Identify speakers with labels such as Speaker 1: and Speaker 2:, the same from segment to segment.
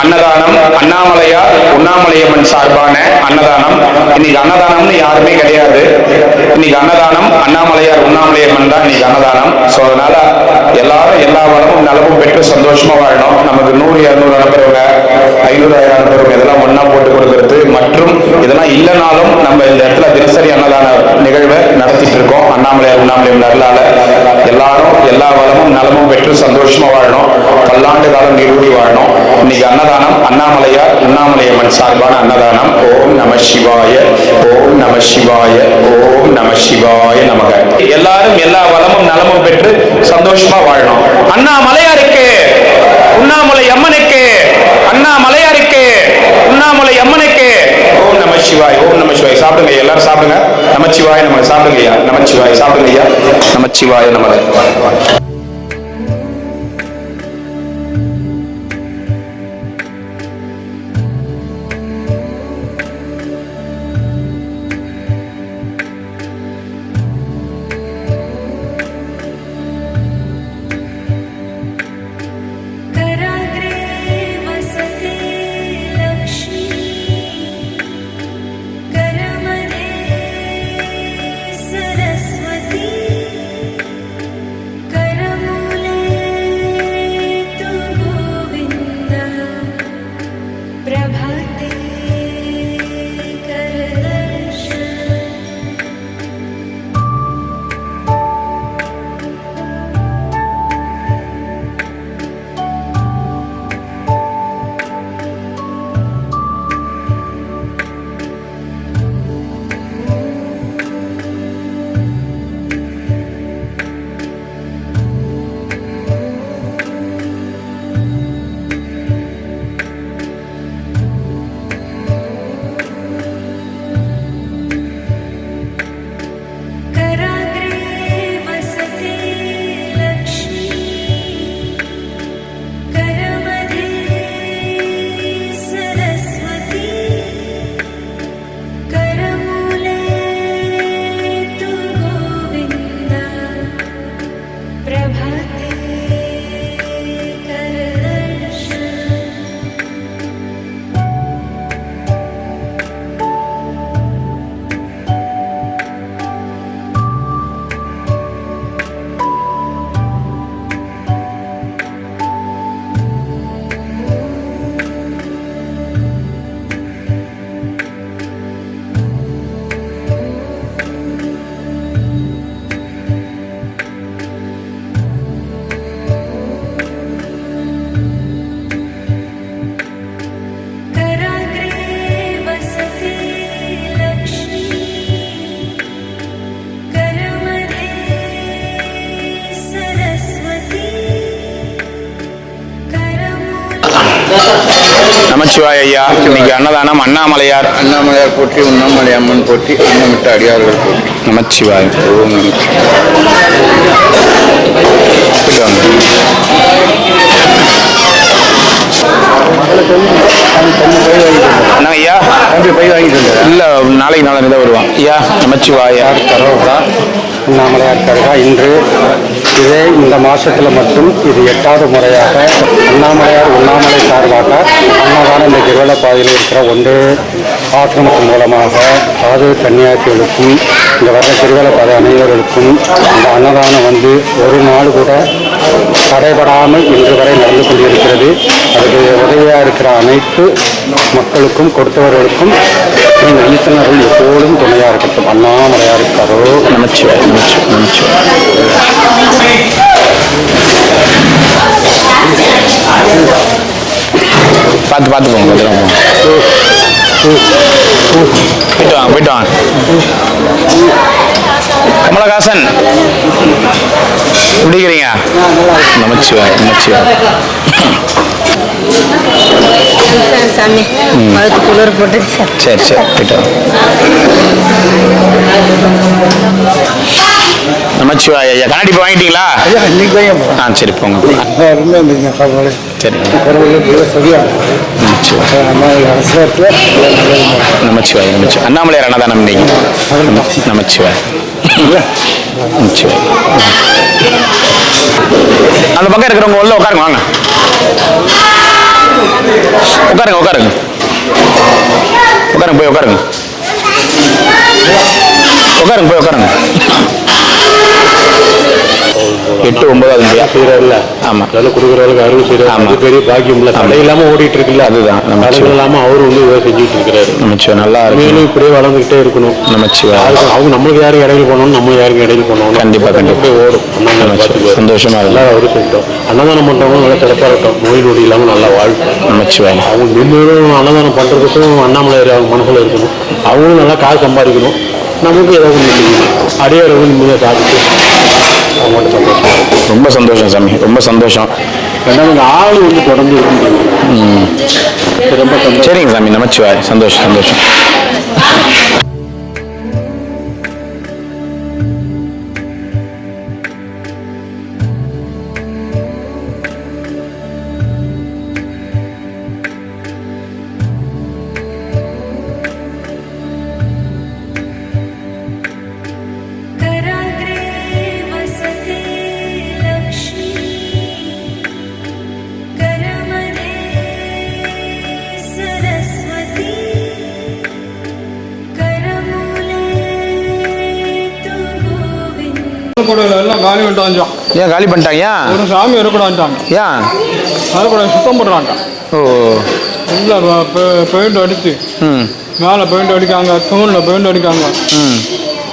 Speaker 1: அன்னதானம் அண்ணாமலையார் உண்ணாமலையம்மன் சார்பான அன்னதானம். இன்னைக்கு அன்னதானம்னு யாருமே கிடையாது. இன்னைக்கு அன்னதானம் அண்ணாமலையார் உண்ணாமலையம்மன் தான் இன்னைக்கு அன்னதானம். ஸோ அதனால எல்லாரும் எல்லா வளமும் நலமும் பெற்று சந்தோஷமா வாழணும். நமக்கு நூறு இரநூறு அனுப்புறவங்க ஐநூறு ஆயிரம் அனுப்புறவங்க இதெல்லாம் ஒன்னா போட்டு கொடுக்கறது. மற்றும் இதெல்லாம் இல்லைனாலும் நம்ம இந்த இடத்துல தினசரி அன்னதான நிகழ்வை நடத்திட்டு இருக்கோம். அண்ணாமலையார் உண்ணாமலையம் நல்லால எல்லாரும் எல்லா வளமும் நலமும் பெற்று சந்தோஷமா வாழணும். பல்லாண்டு காலம் நீரூடி வாழணும். இன்னைக்கு அன்னதானம் அண்ணாமலையார் உண்ணாமலையம்மன் சார்பான அன்னதானம். ஓம் நம சிவாய ஓம் நம சிவாய ஓம் நம சிவாய நமக. எல்லாரும் எல்லா வளமும் நலமும் பெற்று சந்தோஷமா வாழணும். அண்ணாமலையாருக்கு உண்ணாமலை அம்மனுக்கு அண்ணாமலையார் உண்ணாமலை அம்மனுக்கு நமச்சிவாய். சிவாய் ஓம் நமச்சிவாய். சாப்பிடுங்க எல்லாரும் சாப்பிடுங்க. நமச்சிவாய் நம்ம சாப்பிடுங்க ஐயா. நமச்சிவாய். சாப்பிடுங்க ஐயா. நமச்சிவாய்
Speaker 2: நம்ம
Speaker 1: நமச்சிவாய ஐயா இன்னைக்கு அன்னதானம் அண்ணாமலையார்.
Speaker 3: அண்ணாமலையார் போற்றி உண்ணாமலை அம்மன் போற்றி அன்னமிட்ட அடியார்கள் போற்றி.
Speaker 1: நமச்சிவாய்
Speaker 3: ஓம் நமச்சிவாய.
Speaker 1: ஐயா.
Speaker 3: தம்பி போய் வாங்கிட்டு வந்தாரா?
Speaker 1: இல்ல நாளைக்கு நாளைக்கு தான் வருவான். ஐயா நமச்சிவாய
Speaker 4: கரோகா அண்ணாமலையார் தர்கா இன்று இதே இந்த மாசத்துல மட்டும் இது எட்டாவது முறையாக அண்ணாமலையார் உண்ணாமலை சார்பாக அன்னதானம் இந்த கிருவல பாதையில் இருக்கிற ஒன்று ஆசிரமத்தின் மூலமாக சாது சன்னியாசிகளுக்கும் இந்த வர்ற கிருவல பாதை அனைவர்களுக்கும் இந்த அன்னதானம் வந்து ஒரு நாள் கூட தடைபடாமல் இன்று வரை நடந்து கொண்டிருக்கிறது. அதுக்கு உதவியாக இருக்கிற அனைத்து மக்களுக்கும் கொடுத்தவர்களுக்கும் நீங்கள் ஈசனர்கள் எப்போதும் துணையாக இருக்கட்டும். அண்ணாமலையாக இருக்காரோ
Speaker 1: நமச்சிவாய். நமச்சிவாய் நமச்சிவாய் பார்த்து பார்த்து போங்க போங்க போயிட்டு வாங்க போயிட்டு வாங்க. கமலஹாசன். எப்படி இருக்கிறீங்க நமச்சிவாய் நமச்சிவாய்
Speaker 5: சாமி அதுக்கு குளிர் போட்டு
Speaker 1: சரி சரி வாங்க நமச்சிவாய் ஐயா கண்ணாடி இப்போ வாங்கிட்டீங்களா?
Speaker 4: இன்னைக்கு தான்
Speaker 1: ஆ சரி போங்க. சரி. நமச்சிவாய் நமச்சிவாய் அண்ணாமலையார் அன்னதானம் இன்னைக்கு. நமச்சிவாய் நமச்சிவாய் அந்த பக்கம் இருக்கிறவங்க உள்ள உட்காருங்க வாங்க. உட்காருங்க உட்காருங்க. உட்காருங்க போய் உட்காருங்க. உட்காருங்க போய் உட்காருங்க. எட்டு ஒன்பதாவது முடியா
Speaker 6: செய்யறாருல
Speaker 1: ஆமா.
Speaker 6: அதெல்லாம் கொடுக்குறவங்களுக்கு அருள் செய்யறாரு?
Speaker 1: ஆமா.
Speaker 6: அது பெரிய பாக்கியம் இல்ல தடை இல்லாம ஓடிட்டு இருக்குல்ல
Speaker 1: அதுதான், நம்ம
Speaker 6: தடை
Speaker 1: சிவ-
Speaker 6: இல்லாம அவரு வந்து இதை செஞ்சுட்டு இருக்கிறாரு
Speaker 1: நமச்சிவா நல்லா
Speaker 6: மேலும் இப்படியே வளர்ந்துகிட்டே இருக்கணும். யாருக்கும் அவங்க நம்மளுக்கு யாரும் இடையில போனோம் நம்ம யாருக்கும் இடையில போனோம்
Speaker 1: கண்டிப்பா, கண்டிப்பா.
Speaker 6: அப்படியே ஓடும்.
Speaker 1: சந்தோஷமா இருக்கு.
Speaker 6: எல்லாரும் அவரு செஞ்சோம் அன்னதானம் பண்றவங்க நல்லா சிறப்பா இருக்கட்டும். நோய் நொடி இல்லாம நல்லா வாழ்க்கை.
Speaker 1: நமச்சிவா
Speaker 6: அவங்க நிம்மதியும் அன்னதானம் பண்றதுக்கும் அண்ணாமலை அவங்க மனசுல இருக்கணும். அவங்களும் நல்லா காசு சம்பாதிக்கணும். நமக்கு ஏதாவது அடியாரவங்க நிம்மதியாக சாப்பிட்டு.
Speaker 1: ரொம்ப சந்தோஷம் சாமி ரொம்ப சந்தோஷம்.
Speaker 6: ரெண்டாவது ஆள் வந்து தொடர்ந்து ரொம்ப
Speaker 1: சரிங்க சாமி நமச்சிவா சந்தோஷம் சந்தோஷம்.
Speaker 7: அருக்குடையில் எல்லாம் காலி பண்ணிட்டாங்க
Speaker 1: ஏன் காலி பண்ணிட்டாங்க
Speaker 7: ஒரு சாமி அருக்குடான்ட்டாங்க
Speaker 1: ஏன்
Speaker 7: அருக்குடை சுத்தம் பண்ணுறாங்க
Speaker 1: ஓ.
Speaker 7: இல்லை பெயிண்ட் அடித்து
Speaker 1: ம்.
Speaker 7: மேலே பெயிண்ட் அடிக்காங்க தூணில் பெயிண்ட் அடிக்காங்க.
Speaker 1: ம்.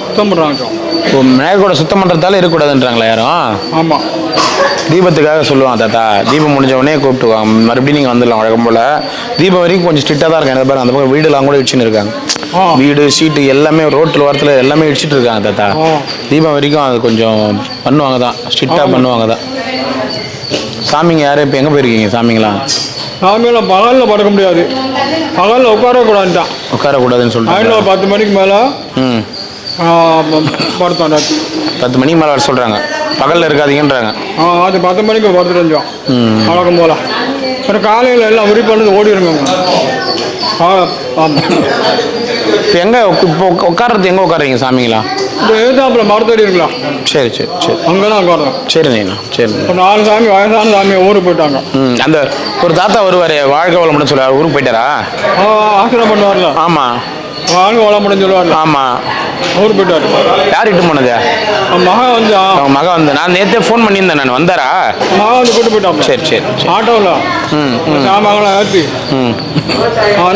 Speaker 7: சுத்தம் பண்ணுறாங்க
Speaker 1: ஓ மேகக்கூட சுத்தம் பண்ணுறதால இருக்கக்கூடாதுன்றாங்களா யாரும்?
Speaker 7: ஆமாம்
Speaker 1: தீபத்துக்காக சொல்லுவான் தாத்தா. தீபம் முடிஞ்ச உடனே கூப்பிட்டுவாங்க மறுபடியும் நீங்கள் வந்துடலாம் வழக்கம் போல். தீபம் வரைக்கும் கொஞ்சம் ஸ்ட்ரிக்டாக தான் இருக்காங்க. பாருங்க அந்த பக்கம் வீடுலாம் கூட இடிச்சுன்னு இருக்காங்க. வீடு சீட்டு எல்லாமே ரோட்டில் வரத்தில் எல்லாமே இடிச்சிட்டு இருக்காங்க தாத்தா. தீபம் வரைக்கும் அது கொஞ்சம் பண்ணுவாங்க தான். ஸ்ட்ரிக்டாக பண்ணுவாங்க தான். சாமிங்க யாரும் இப்போ எங்கே போயிருக்கீங்க சாமிங்களாம்
Speaker 7: சாமியெல்லாம் பகலில் படுக்க முடியாது. பகலில் உட்காரக்கூடாதுட்டான்
Speaker 1: உட்காரக்கூடாதுன்னு
Speaker 7: நைட்டில்
Speaker 1: சொல்லிட்டு
Speaker 7: ஒரு பத்து மணிக்கு மேலே
Speaker 1: ம்.
Speaker 7: படுத்தோம்.
Speaker 1: பத்து மணிக்கு மேலே வர சொல்கிறாங்க பகலில் இருக்காதீங்கன்றாங்க.
Speaker 7: ஆ அது பத்து மணிக்கு படுத்துட்டு இருந்தோம்
Speaker 1: ம்.
Speaker 7: வழக்கம் போல். அப்புறம் காலையில் எல்லாம் உரி பண்ணது ஓடிடுங்க ஆ ஆமாம்
Speaker 1: இப்போ எங்கே இப்போ உட்கார்றது எங்கே உட்காருறீங்க சாமிங்களா?
Speaker 7: இந்த எழுதாப்புல மரத்தடி இருக்கலாம்
Speaker 1: சரி சரி சரி.
Speaker 7: அங்கே தான் உட்காரோம்
Speaker 1: சரி நீண்ணா சரி
Speaker 7: இப்போ நாலு சாமி வயசான சாமி ஊருக்கு போயிட்டாங்க.
Speaker 1: ம் அந்த ஒரு தாத்தா வருவார் வாழ்க்கை வளமுடன் சொல்லுவார் ஊருக்கு போயிட்டாரா?
Speaker 7: ஆ, ஆசிரியம் பண்ணுவார்ல.
Speaker 1: ஆமாம்
Speaker 7: வாழ்க்கை வளமுடன் சொல்லுவார்ல.
Speaker 1: ஆமாம்
Speaker 7: ஊருக்கு போயிட்டாரு
Speaker 1: யார் இட்டு போனது?
Speaker 7: அவன் மகன் வந்து ஆ,
Speaker 1: அவங்க மகன் வந்து நான் நேற்றே ஃபோன் பண்ணியிருந்தேன் நான். வந்தாரா?
Speaker 7: மகன் வந்து கூட்டு போயிட்டான்
Speaker 1: சரி சரி
Speaker 7: ஆட்டோவில்
Speaker 1: ம்
Speaker 7: சாமான்லாம் ஏற்றி
Speaker 1: ம்.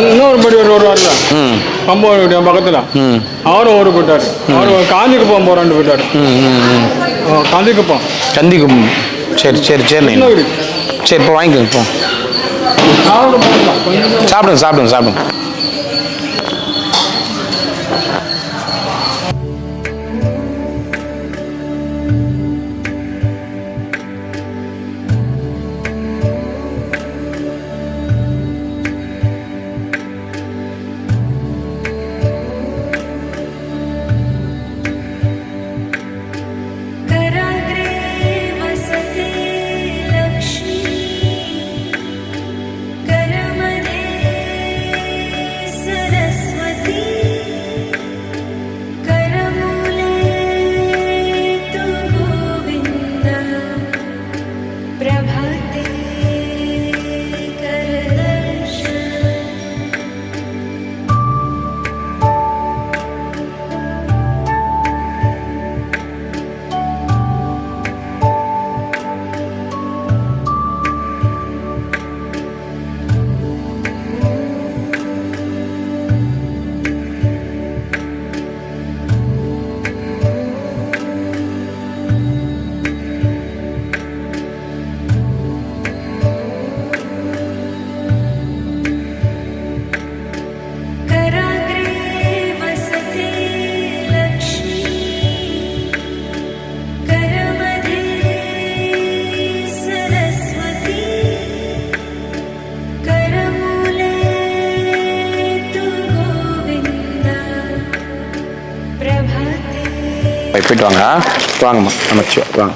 Speaker 7: இன்னொரு படி ஒரு வருவார்ல.
Speaker 1: ம்.
Speaker 7: கம்பௌண்ட் வீட்டு பக்கத்தில்.
Speaker 1: ம்.
Speaker 7: அவரும் ஊருக்கு போயிட்டாரு. அவர் காஞ்சிக்குப்பம் போகிறான்னு போயிட்டாரு.
Speaker 1: ம் ம் ம்.
Speaker 7: ஆ, காஞ்சிக்குப்பம்
Speaker 1: சந்திக்கும். சரி சரி சரி. சரி இப்போ வாங்கிக்கோங்க இப்போ சாப்பிடுங்க சாப்பிடுங்க சாப்பிடுங்க. போயிட்டு வாங்க. வாங்கம்மா நமச்சு வாங்க.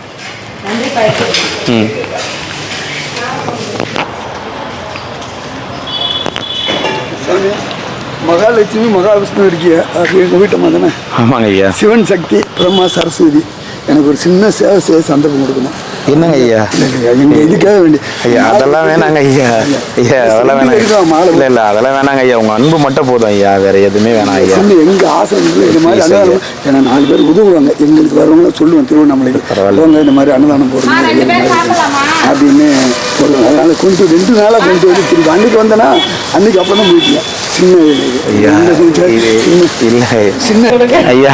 Speaker 1: ம்.
Speaker 8: மகாலட்சுமி மகாவிஷ்ணு இருக்கிய எங்கள் வீட்டம்மா தானே?
Speaker 1: ஆமாங்க ஐயா.
Speaker 8: சிவன் சக்தி பிரம்மா சரஸ்வதி. எனக்கு ஒரு சின்ன சேவை செய்ய சந்தர்ப்பம் கொடுக்கணும்.
Speaker 1: என்னங்க ஐயா?
Speaker 8: எங்க இதுக்காக வேண்டி
Speaker 1: ஐயா அதெல்லாம் வேணாங்க ஐயா. ஐயா அதெல்லாம் வேணாங்க. இல்லை இல்லை அதெல்லாம் வேணாங்க ஐயா. உங்கள் அன்பு மட்டும் போதும் ஐயா. வேற எதுவுமே வேணாம் ஐயா.
Speaker 8: சொல்லி எங்க ஆசை இது மாதிரி அன்னதானம் ஏன்னா நாலு பேர் உதவுவாங்க. எங்களுக்கு வரவங்க சொல்லுவேன் திருவண்ணாமலைக்கு.
Speaker 1: பரவாயில்ல.
Speaker 8: போங்க இந்த மாதிரி அன்னதானம் மாதிரி அப்படின்னு சொல்லுவாங்க அதனால கொஞ்சம் ரெண்டு நாளாக கொஞ்சம் வந்து திருப்பி அன்னைக்கு வந்தேன்னா அன்னைக்கு அப்போ தான் போயிட்டேன் சின்ன
Speaker 1: ஐயா இல்லை.
Speaker 8: சின்ன
Speaker 1: ஐயா.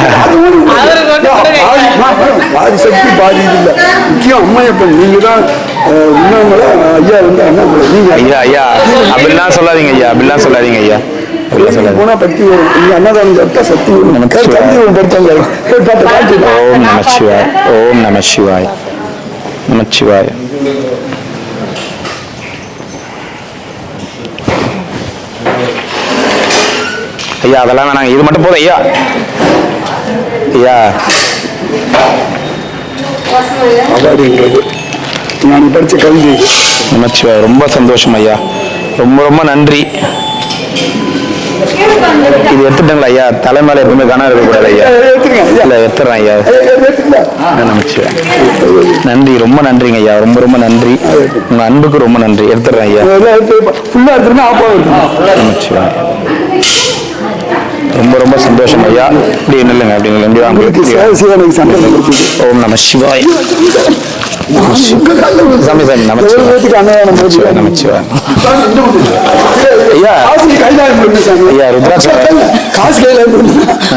Speaker 8: பாதி சக்தி பாதி இது இல்லை. முக்கியம் அம்மையப்பன் நீங்கள் தான் உண்ணாமலை ஐயா வந்து அண்ணாமலை நீங்கள்
Speaker 1: ஐயா ஐயா. அப்படிலாம் சொல்லாதீங்க ஐயா. அப்படிலாம் சொல்லாதீங்க ஐயா.
Speaker 8: போனா பக்தி வரும். நீங்க அன்னதானம் சாப்பிட்டா சக்தி வரும்.
Speaker 1: நமக்கு
Speaker 8: சக்தி வரும் படுத்தாங்க
Speaker 1: ஓம் நம சிவாய். ஓம் நம சிவாய். நம சிவாய். ஐயா அதெல்லாம் வேணாங்க. இது மட்டும் போதும் ஐயா. ஐயா.
Speaker 8: அவார்டுன்றது நான்
Speaker 1: ரொம்ப சந்தோஷம் ஐயா. ரொம்ப ரொம்ப நன்றி. இது எடுத்துட்டேங்களா ஐயா? தலைமையில எப்பவுமே கனம் இருக்கக்கூடாது ஐயா. இல்ல எடுத்துறேன் ஐயா. நமச்சிவாய் நன்றி ரொம்ப நன்றிங்க ஐயா. ரொம்ப ரொம்ப நன்றி. உங்க அன்புக்கு ரொம்ப நன்றி. எடுத்துறேன் ஐயா.
Speaker 8: அதெல்லாம்
Speaker 1: ரொம்ப ரொம்ப சந்தோஷம் ஐயா. இப்படி நில்லுங்க அப்படி நில்லுங்க. ஓம் நம சிவாய். சாமி சாமி ஐயா. ஐயா.
Speaker 8: காசு கையில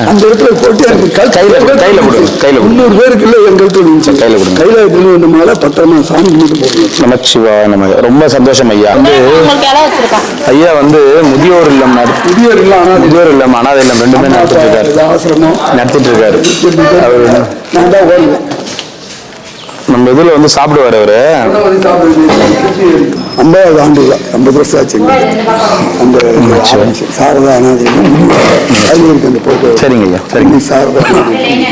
Speaker 8: அந்த இடத்துல போட்டு எனக்கு கல்-
Speaker 1: கையில கையில கொடு, கையில.
Speaker 8: முந்நூறு பேருக்கு இல்லை எங்க இடத்துல.
Speaker 1: கையில கொடுங்க.
Speaker 8: கையில எடுத்துட்டு வந்த மேல பத்திரமா சாமி கும்பிட்டு போகணும்
Speaker 1: நமச்சிவாய் நம ரொம்ப சந்தோஷம் ஐயா வந்து ஐயா வந்து முதியோர் இல்லம்
Speaker 8: முதியோர் இல்லை ஆனால்
Speaker 1: முதியோர் இல்லம் அனாதை இல்லம் ரெண்டுமே நடத்திட்டு இருக்காரு
Speaker 8: ஆசிரமம்
Speaker 1: நடத்திட்டு இருக்காரு அவரு
Speaker 8: நான் தான்
Speaker 1: நம்ம இதுல வந்து சாப்பிடுவாரு அவரு.
Speaker 8: ஐம்பதாவது ஆண்டு இல்லை ஐம்பது வருஷம் ஆச்சு எங்களுக்கு. அந்த. சாரதா அனாதை அது இருக்கு அந்த போட்டோ.
Speaker 1: சரிங்க ஐயா சரிங்க.
Speaker 8: சாரதா.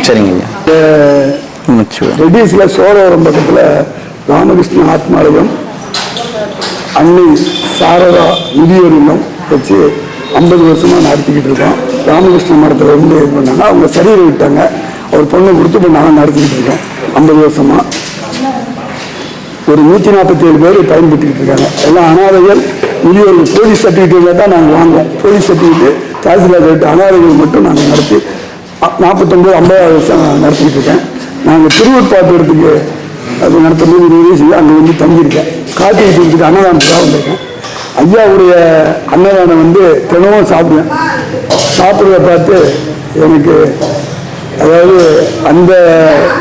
Speaker 1: சரிங்க ஐயா.
Speaker 8: ரெட்டிஸ்ல சோழவரம் பக்கத்தில் ராமகிருஷ்ண ஆத்மாலயம் அன்னை சாரதா முதியோர் இல்லம் வச்சு ஐம்பது வருஷமா நடத்திக்கிட்டு இருக்கோம் ராமகிருஷ்ண மடத்துல இருந்து இது பண்ணாங்க. அவங்க சரீரம் விட்டாங்க அவர் பொண்ணை கொடுத்து இப்போ நாங்கள் நடத்திக்கிட்டு இருக்கோம் ஐம்பது வருஷமா. ஒரு நூற்றி நாற்பத்தி ஏழு பேர் பயன்படுத்திக்கிட்டு இருக்காங்க. எல்லாம் அனாதைகள். முதியோர்கள் போலீஸ் சர்டிஃபிகேட்டில் தான் நாங்கள் வாங்குவோம். போலீஸ் சர்டிஃபிகேட் தாசில்தார் ரேட்டு அனாதைகள் மட்டும் நாங்கள் நடத்தி நாற்பத்தொம்போது நாற்பத்தொம்பது ஐம்பதாவது வருஷம் நடத்திக்கிட்டு இருக்கேன். நாங்கள் திருவூர்பாத்திரத்துக்கு அது நடத்தும்போது இருபது வயசு அங்கே வந்து தங்கியிருக்கேன். காட்டி வச்சுக்கிட்டு அன்னதானத்துக்காக வந்திருக்கேன். ஐயாவுடைய அன்னதானம் வந்து தினமும் சாப்பிடுவேன். சாப்பிட்றத பார்த்து எனக்கு அதாவது அந்த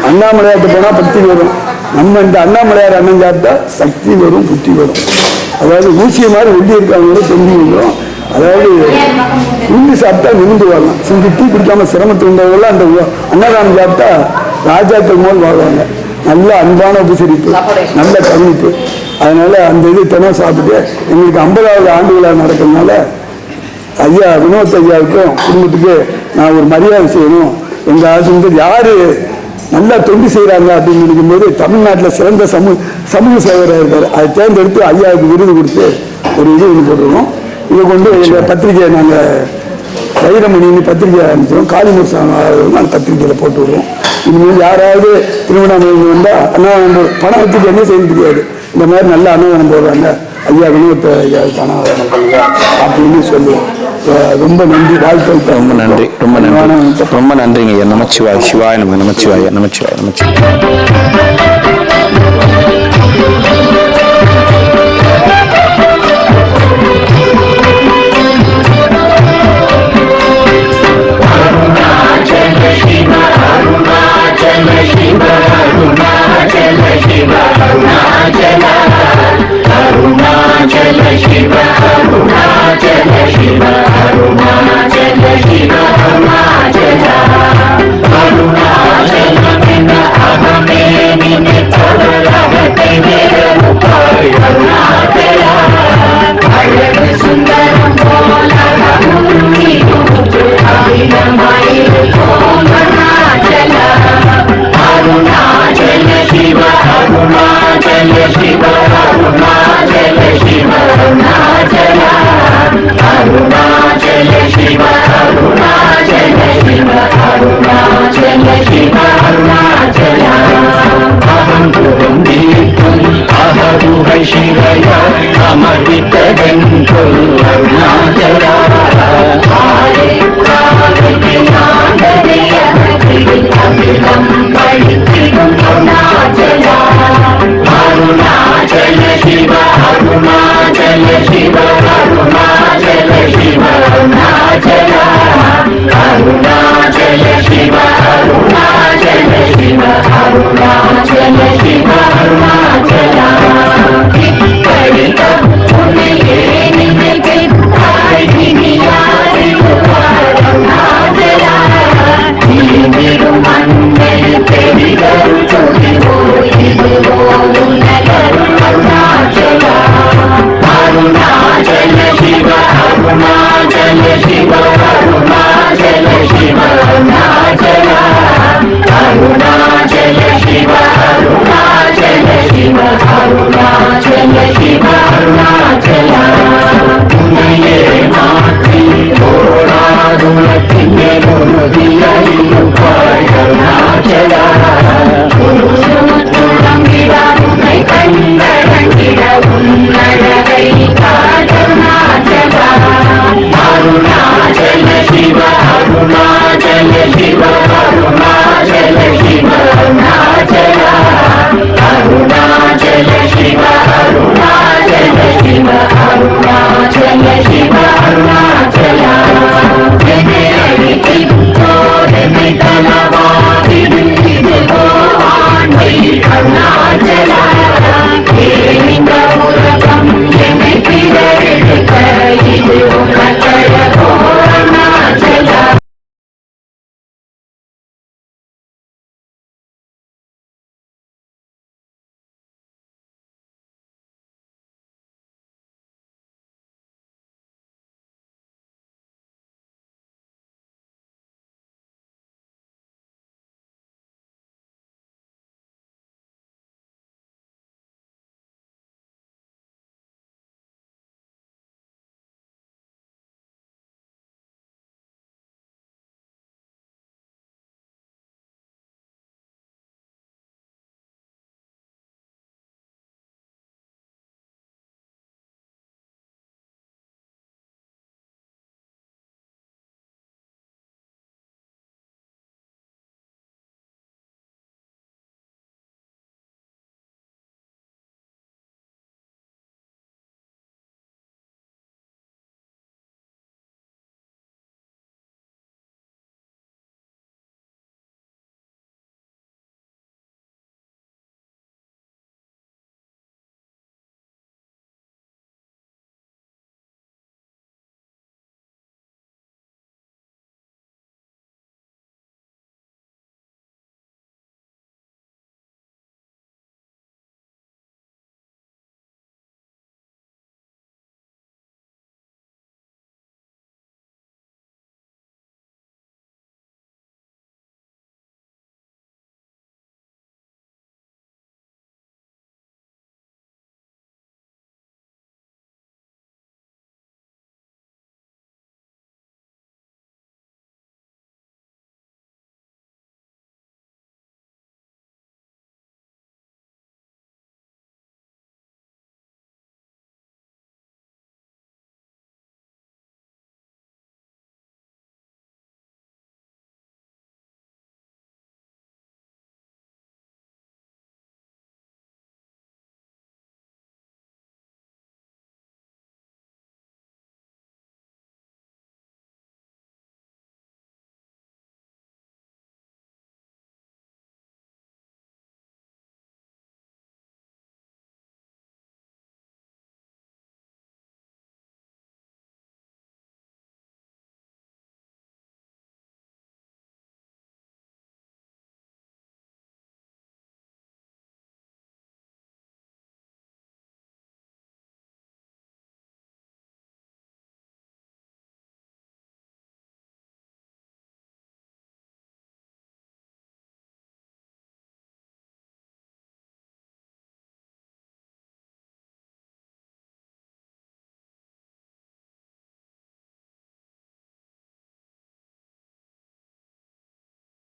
Speaker 8: அண்ணாமலையாட்டு போனால் பக்தி வரும். நம்ம இந்த அண்ணாமலையார் அண்ணன் சாப்பிட்டா சக்தி வரும் புத்தி வரும். அதாவது ஊசிய மாதிரி ஒட்டி இருக்காங்க தொங்கி வந்துடும் அதாவது உண்டு சாப்பிட்டா நிமிந்து வரலாம் சிந்து டீ குடிக்காம சிரமத்தை உண்டவங்களாம் அந்த அன்னதானம் சாப்பிட்டா ராஜாக்கள் போல் வாழ்வாங்க. நல்ல அன்பான உபசரிப்பு நல்ல கவனிப்பு. அதனால அந்த இது தினம் சாப்பிட்டு எங்களுக்கு ஐம்பதாவது ஆண்டு விழா நடக்கிறதுனால ஐயா வினோத் ஐயாவுக்கும் குடும்பத்துக்கு நான் ஒரு மரியாதை செய்யணும். எங்க ஆசிரியர் யாரு நல்லா தொண்டு செய்கிறாங்க அப்படின்னு நினைக்கும் போது தமிழ்நாட்டில் சிறந்த சமூக சமூக சேவராக இருக்கார். அதை தேர்ந்தெடுத்து ஐயாவுக்கு விருது கொடுத்து ஒரு இது இது போட்டுருவோம் இதை கொண்டு எங்கள் பத்திரிகையை நாங்கள் வைரமணின்னு பத்திரிகை ஆரம்பிச்சிடும் காளிமுருசாமி நாங்கள் பத்திரிகையில் போட்டு விடுவோம். இனிமேல் யாராவது திருவண்ணாமலை வந்தால் அன்னதானம் பணம் வச்சுட்டு என்ன செய்ய தெரியாது. இந்த மாதிரி நல்ல அன்னதானம் போடுறாங்க. ஐயா வினோத் ஐயாவுக்கு அன்னதானம் பண்ணுங்க அப்படின்னு சொல்லுவோம். ரொம்ப நன்றி. வாழ்க்கை
Speaker 1: ரொம்ப நன்றி. ரொம்ப நன்றி. ரொம்ப நன்றிங்க ஐயா. நமச்சிவாய். சிவாய் நம நமச்சிவாய். நமச்சிவாய். శివ
Speaker 9: అరుణాచల
Speaker 1: శివ అరుణాచల అరుణాచల శివ అరుణాచల శివ అరుణాచల శివ అరుణాచల అరుణాచల నిన్న అహమే నిన్న తవ రహతే మేర ముపాయ అరుణాచల